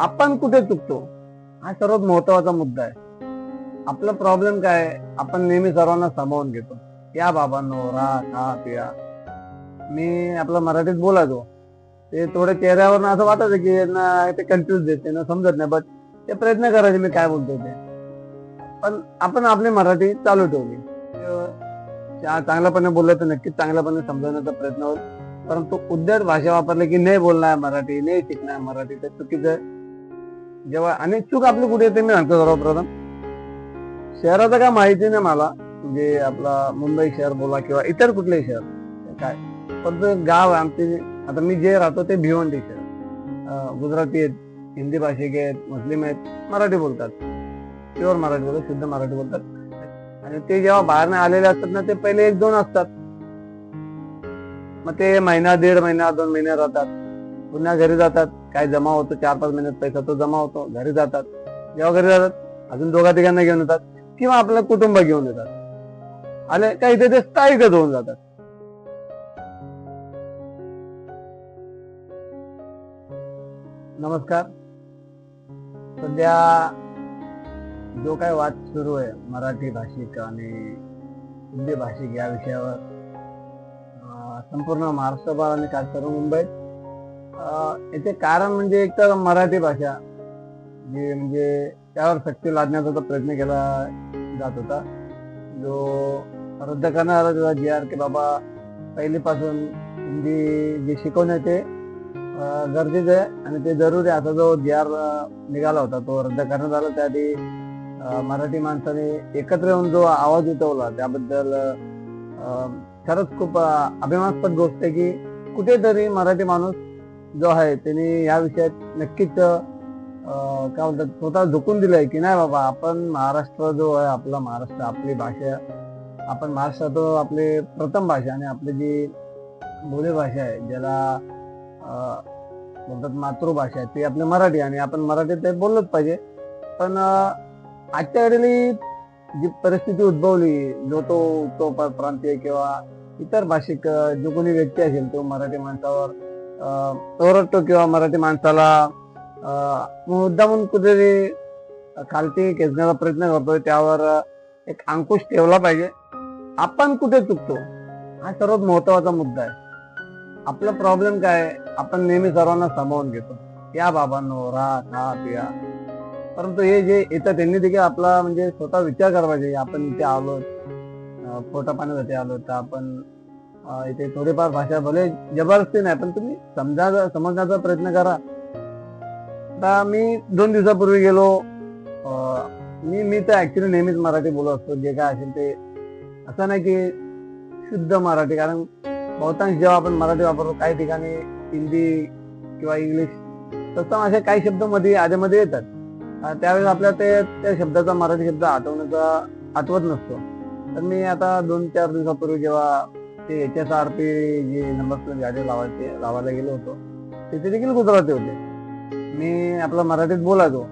आपण कुठे चुकतो? हा सर्वात महत्त्वाचा मुद्दा आहे. आपला प्रॉब्लेम काय? आपण नेहमी सर्वांना सामावून घेतो. या बाबांनो राहा खा पिया. मी आपला मराठीत बोलायचो. ते थोडे चेहऱ्यावर असं वाटायचं की यांना ते कन्फ्युज देते ना समजत नाही बट ते प्रयत्न करायचे मी काय बोलतो ते. पण आपण आपली मराठी चालू ठेवली. चांगल्यापणे बोललं तर नक्कीच चांगल्यापणे समजवण्याचा प्रयत्न होईल. परंतु उद्याच भाषा वापरली की नाही बोलणार मराठी नाही शिकणार मराठी तर चुकीचं जेव्हा आणि चूक आपली कुठे येते मी सांगतो सर्वप्रथम शहराचं काय माहिती नाही मला म्हणजे आपला मुंबई शहर बोला किंवा इतर कुठलेही शहर काय. पण गाव आहे आमचे. आता मी जे राहतो ते भिवंडी शहर. गुजराती आहेत हिंदी भाषिक आहेत मुस्लिम आहेत मराठी बोलतात. प्युअर मराठी बोलतात शुद्ध मराठी बोलतात. आणि ते जेव्हा बाहेर आलेले असतात ना ते पहिले एक दोन असतात. मग ते महिना दीड महिना दोन महिने राहतात. पुन्हा घरी जातात. काय जमा होतो चार पाच महिन्यात पैसा तो जमा होतो घरी जातात. जेव्हा घरी जातात अजून दोघा तिघांना घेऊन येतात किंवा आपलं कुटुंब घेऊन येतात. आले काही ते स्थायिकच होऊन जातात. नमस्कार. सध्या जो काय वाद सुरू आहे मराठी भाषिक आणि हिंदी भाषिक या विषयावर संपूर्ण महाराष्ट्रभर आणि खास करून मुंबईत याचे कारण म्हणजे एक तर मराठी भाषा जी म्हणजे त्यावर सक्ती लादण्याचा प्रयत्न केला जात होता जो रद्द करणारा आला जे जी आर की बाबा. पहिलीपासून हिंदी जे शिकवण्याचे गरजेचं आहे आणि ते जरुरी आता जो जी आर निघाला होता तो रद्द करण्यात आला. त्याआधी मराठी माणसाने एकत्र येऊन जो आवाज उठवला त्याबद्दल अं, खरंच खूप अभिमानास्पद गोष्ट आहे की कुठेतरी मराठी माणूस जो आहे त्यांनी या विषयात नक्कीच अं, काय म्हणतात स्वतः झुकून दिलंय की नाही बाबा आपण महाराष्ट्र जो आहे आपला महाराष्ट्र आपली भाषा आपण महाराष्ट्रात आपली प्रथम भाषा आणि आपली जी बोलीभाषा आहे ज्याला म्हणतात मातृभाषा आहे ती आपली मराठी आणि आपण मराठीत ते बोललंच पाहिजे. पण आजच्या घडीली जी परिस्थिती उद्भवली जो तो तो प्रांतीय किंवा इतर भाषिक जो कोणी व्यक्ती असेल तो मराठी माणसावर ओरडतो किंवा मराठी माणसाला मुद्दामून कुठेतरी खालती खेचण्याचा प्रयत्न करतोय त्यावर एक अंकुश ठेवला पाहिजे. आपण कुठे चुकतो? हा सर्वात महत्त्वाचा मुद्दा आहे. आपला प्रॉब्लेम काय? आपण नेहमी सर्वांना सामावून घेतो. या बाबांनो रा खा पिया. परंतु हे जे येतात त्यांनी देखील आपला म्हणजे स्वतः विचार करायला पाहिजे. आपण इथे आलो पोटा पाण्यासाठी आलो तर आपण इथे थोडीफार भाषा भले जबरदस्ती नाही पण तुम्ही समजा समजण्याचा प्रयत्न करा. आता मी दोन दिवसापूर्वी गेलो. अं, मी मी तर ऍक्च्युली नेहमीच मराठी बोलत असतो. जे काय असेल ते. असं नाही की शुद्ध मराठी कारण बहुतांश जेव्हा आपण मराठी वापरतो काही ठिकाणी हिंदी किंवा इंग्लिश तसं असे काही शब्दमध्ये आधीमध्ये येतात त्यावेळेस आपल्या ते त्या शब्दाचा मराठी शब्द आठवण्याचा आठवत नसतो. तर मी आता दोन चार दिवसापूर्वी जेव्हा ते एच एस आर पी जे नंबर प्लेट गाडी लावायचे लावायला गेलो होतो तिथे देखील गुजराती होते. मी आपला मराठीत बोलायचो.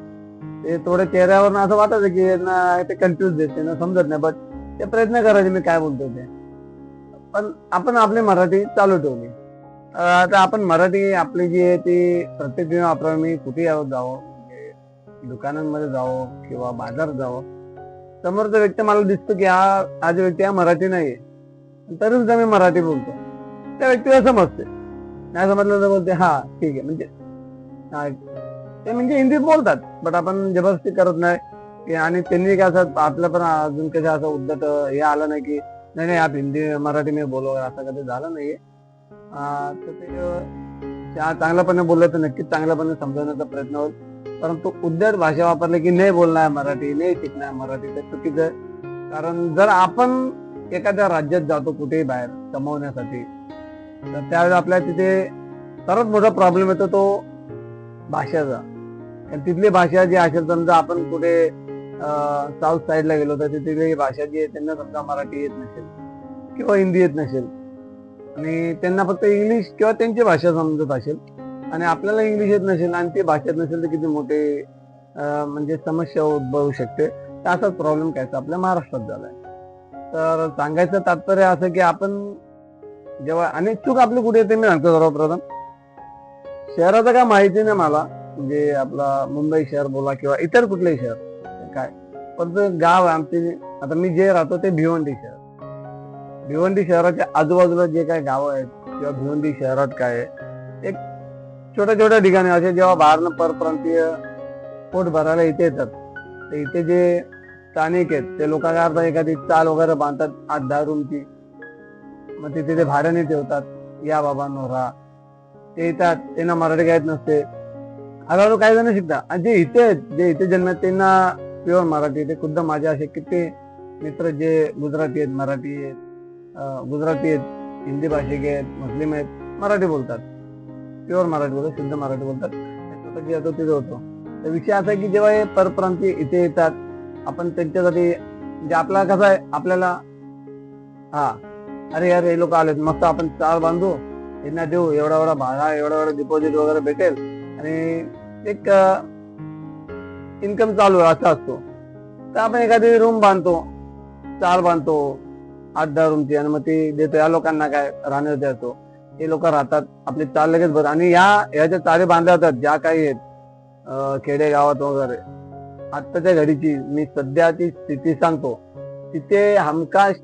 ते थोडे चेहऱ्यावर असं वाटायचं की यांना ते कन्फ्युज देते ना समजत नाही बट ते प्रयत्न करायचे मी काय बोलतो ते. पण आपण आपली मराठी चालू ठेवली. आता आपण मराठी आपली जी आहे ती प्रत्येक दिन वापरावी. मी कुठेही जावं म्हणजे दुकानांमध्ये जावं किंवा बाजारात जावं समोरचा व्यक्ती मला दिसतो की हा आज व्यक्ती हा मराठी नाहीये. तरी सुद्धा मी मराठी बोलतो. त्या व्यक्तीला समजते. नाही समजलं तर बोलते हा ठीक आहे. म्हणजे ते म्हणजे हिंदीत बोलतात बट आपण जबरदस्ती करत नाही. की आणि त्यांनी काय असं आपलं पण अजून कसं असं उद्धट हे आलं नाही की नाही नाही आप हिंदी मराठी मी बोलो असं कधी झालं नाहीये. तर ते चांगल्यापणे बोललं तर नक्कीच चांगल्यापणे समजवण्याचा प्रयत्न होईल. परंतु उद्धट भाषा वापरली की नाही बोलणार मराठी नाही शिकणार मराठी तर चुकीचं कारण जर आपण एखाद्या राज्यात जातो कुठेही बाहेर कमवण्यासाठी तर त्यावेळेस आपल्या तिथे सर्वात मोठा प्रॉब्लेम येतो तो भाषेचा. कारण तिथली भाषा जी असेल समजा आपण कुठे साऊथ साईडला गेलो तर तिथली भाषा जी आहे त्यांना समजा मराठी येत नसेल किंवा हिंदी येत नसेल. आणि त्यांना फक्त इंग्लिश किंवा त्यांची भाषा समजत असेल. आणि आपल्याला इंग्लिश येत नसेल आणि ती भाषेत नसेल तर किती मोठे म्हणजे समस्या उद्भवू शकते. तर असाच प्रॉब्लेम काय आपल्या महाराष्ट्रात झालाय. तर सांगायचं तात्पर्य असं की आपण जेव्हा आणि चूक आपली कुठे येते मी सांगतो सर्वप्रथम. शहराचं काय माहिती नाही मला. म्हणजे आपला मुंबई शहर बोला किंवा इतर कुठलेही शहर काय. परंतु गाव आहे आमचे. आता मी जे राहतो ते भिवंडी शहर. भिवंडी शहराच्या आजूबाजूला जे काय गावं आहेत किंवा भिवंडी शहरात काय आहे एक छोट्या छोट्या ठिकाणी असे जेव्हा बाहेरनं परप्रांतीय पोट भरायला इथे येतात. तर इथे जे स्थानिक आहेत. ते लोक काय करतात एखादी चाल वगैरे बांधतात आठ दहा रूमची मग ते तिथे भाड्याने ठेवतात. या बाबा राहा ते येतात. त्यांना मराठी गायत नसते. हळूहळू काही जण शिकतात. आणि जे इथे आहेत जे इथे जन्मात त्यांना प्युअर मराठी. ते खुद्द माझे असे किती मित्र जे गुजराती आहेत मराठी आहेत. गुजराती आहेत हिंदी भाषिक आहेत मुस्लिम आहेत मराठी बोलतात. प्युअर मराठी बोलतात शुद्ध मराठी बोलतात. तिथे होतो. तर विषय असा आहे की जेव्हा हे परप्रांती इथे येतात आपण त्यांच्यासाठी म्हणजे आपला कसं आहे आपल्याला हा अरे यार हे लोक आलेत. मस्त आपण चार बांधू त्यांना देऊ. एवढा एवढा भाडा एवढा एवढा डिपॉझिट वगैरे भेटेल. आणि एक इन्कम चालू आहे असा असतो. तर आपण एखादी रूम बांधतो चार बांधतो आठ दहा रूमची आणि मग ती देतो. या लोकांना काय राहण्यास देतो हे लोक राहतात आपली चार लगेच भर. आणि या ह्याच्या चारे बांधल्या जातात ज्या काही आहेत खेडेगावात खेडे गावात वगैरे. आत्ताच्या घडीची. मी सध्याची स्थिती सांगतो. तिथे हमखास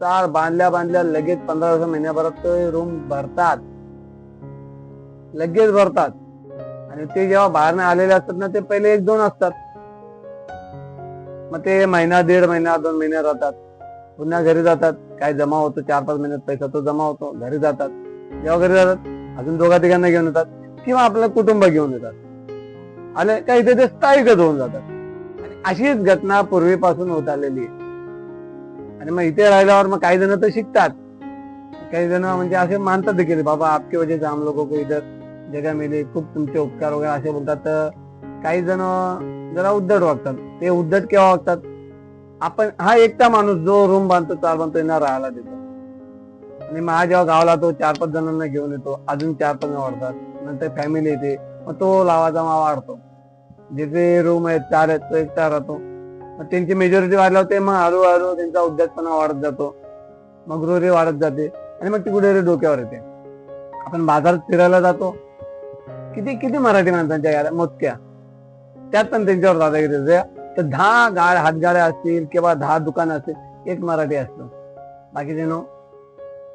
चार बांधल्या बांधल्या लगेच पंधरा वीस महिन्याभरात रूम भरतात. लगेच भरतात. आणि ते जेव्हा बाहेर आलेले असतात ना ते पहिले एक दोन असतात. मग ते महिना दीड महिना दोन महिने राहतात. पुन्हा घरी जातात. काय जमा होतो चार पाच महिन्यात पैसा तो जमा होतो घरी जातात. जेव्हा घरी जातात अजून दोघा तिघांना घेऊन येतात किंवा आपलं कुटुंब घेऊन येतात. आणि काही ते स्थायिकच होऊन जातात. अशीच घटना पूर्वीपासून होत आलेली आहे. आणि मग इथे राहिल्यावर मग काही जण तर शिकतात. काही जण म्हणजे असे मानतात देखील बाबा आपके वजह से हम लोगों को इधर जगह मिली खूप तुमचे उपकार हो वगैरे असे बोलतात. तर काही जण जरा उद्धट वागतात. ते उद्धट केव्हा वागतात? आपण हा एकटा माणूस जो रूम बांधतो चार बांधतो यांना राहायला देतो. आणि मग जेव्हा गावाला तो चार पाच जणांना घेऊन येतो. अजून चार पाच जण वाढतात. नंतर फॅमिली येते. मग तो लावाचा मावा वाढतो. जिथे रूम आहेत चार आहेत तो एकटा राहतो. मग त्यांची मेजॉरिटी वाढल्यावर ते मग हळूहळू त्यांचा उद्योगपणा वाढत जातो. मग रोरी वाढत जाते. आणि मग ती कुठेतरी डोक्यावर येते. आपण बाजारात फिरायला जातो. किती किती मराठी माणसांच्या गाड्या मोजक्या. त्यात पण त्यांच्यावर दादागिरी तर दहा गाड हातगाड्या असतील किंवा दहा दुकानं असतील एक मराठी असतं. बाकीचे नो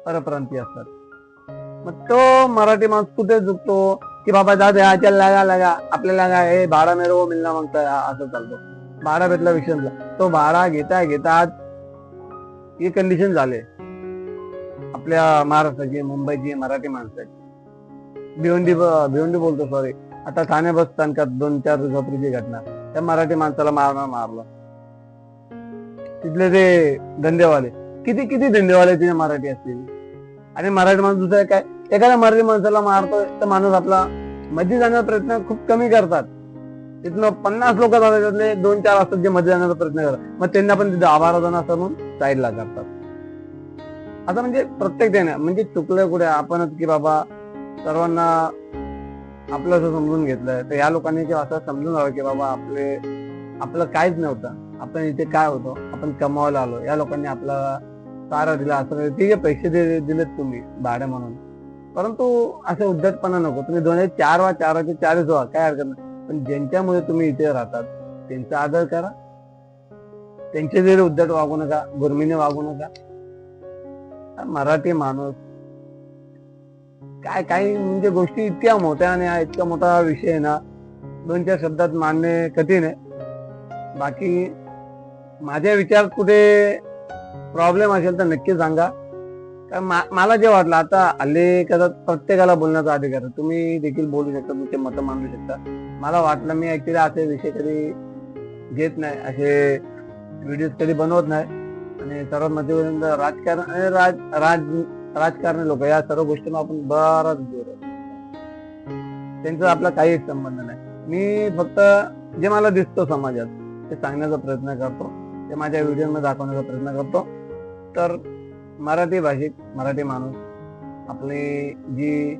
परप्रांती असतात. मग तो मराठी माणूस कुठे झुकतो? की बाबा जा हा चल लागा लागा. आपल्याला काय हे भाडा मेरे को मग असं चालतो. भाडा भेटला विषय तो भाडा घेता घेता आज ही कंडिशन झाले. आपल्या महाराष्ट्राची मुंबईची मराठी माणसाची. भिवंडी भिवंडी बोलतो सॉरी आता ठाणे बस स्थानकात दोन चार दिवसापूर्वीची घटना. त्या मराठी माणसाला मारणार मारलं. तिथले ते धंदेवाले. किती किती धंदेवाले तिथे मराठी असतील? आणि मराठी माणूस दुसरा काय? एखाद्या मराठी माणसाला मारतोय तर माणूस आपला मध्ये जाण्याचा प्रयत्न खूप कमी करतात. तिथनं पन्नास लोक जातात त्यातले दोन चार असतात जे मध्ये जाण्याचा प्रयत्न करतात. मग त्यांना पण तिथे आभार जण असं म्हणून साईडला करतात. आता म्हणजे प्रत्येक त्याने म्हणजे चुकलं कुठे आपणच की बाबा सर्वांना आपलं असं समजून घेतलंय. तर या लोकांनी किंवा असं समजून हवं की बाबा आपले आपलं काहीच नव्हतं. आपण इथे काय होतो? आपण कमावायला आलो. या लोकांनी आपला सारा दिला. असं म्हणजे ते जे पैसे दिलेत तुम्ही भाडे म्हणून. परंतु असं उद्धटपणा नको. तुम्ही दोन चार वा चाराचे चारच व्हा काय हरकत नाही. पण ज्यांच्यामुळे तुम्ही इथे राहतात त्यांचा आदर करा. त्यांचे जरी उद्धट वागू नका गुरमीने वागू नका मराठी माणूस काय काही म्हणजे गोष्टी इतक्या मोठ्या आणि हा इतका मोठा विषय आहे ना दोन चार शब्दात मानणे कठीण आहे. बाकी माझ्या विचारात कुठे प्रॉब्लेम असेल तर नक्की सांगा. मा- मला जे वाटलं आता हल्ली कदा प्रत्येकाला बोलण्याचा अधिकार आहे. तुम्ही देखील बोलू शकता तुमचे मतं मांडू शकता. मला वाटलं मी ऍक्च्युली असे विषय कधी घेत नाही असे व्हिडिओ कधी बनवत नाही. आणि सर्वात महत्त्वाचं राजकारण आणि राज राज राजकारणी लोक या सर्व गोष्टींना आपण बराच दूर त्यांचा आपला काहीच संबंध नाही. मी फक्त जे मला दिसतो समाजात ते सांगण्याचा प्रयत्न करतो. ते माझ्या व्हिडिओमध्ये दाखवण्याचा प्रयत्न करतो. तर मराठी भाषिक मराठी माणूस आपली जी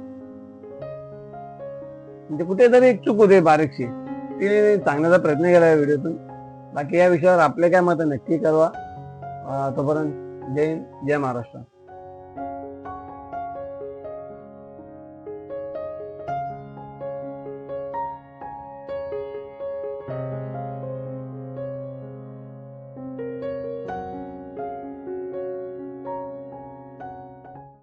म्हणजे कुठेतरी एक चूक होते बारीकशी. ती सांगण्याचा प्रयत्न केला या व्हिडिओतून. बाकी या विषयावर आपले काय मत नक्की कळवा. तोपर्यंत जय हिंद जय महाराष्ट्र.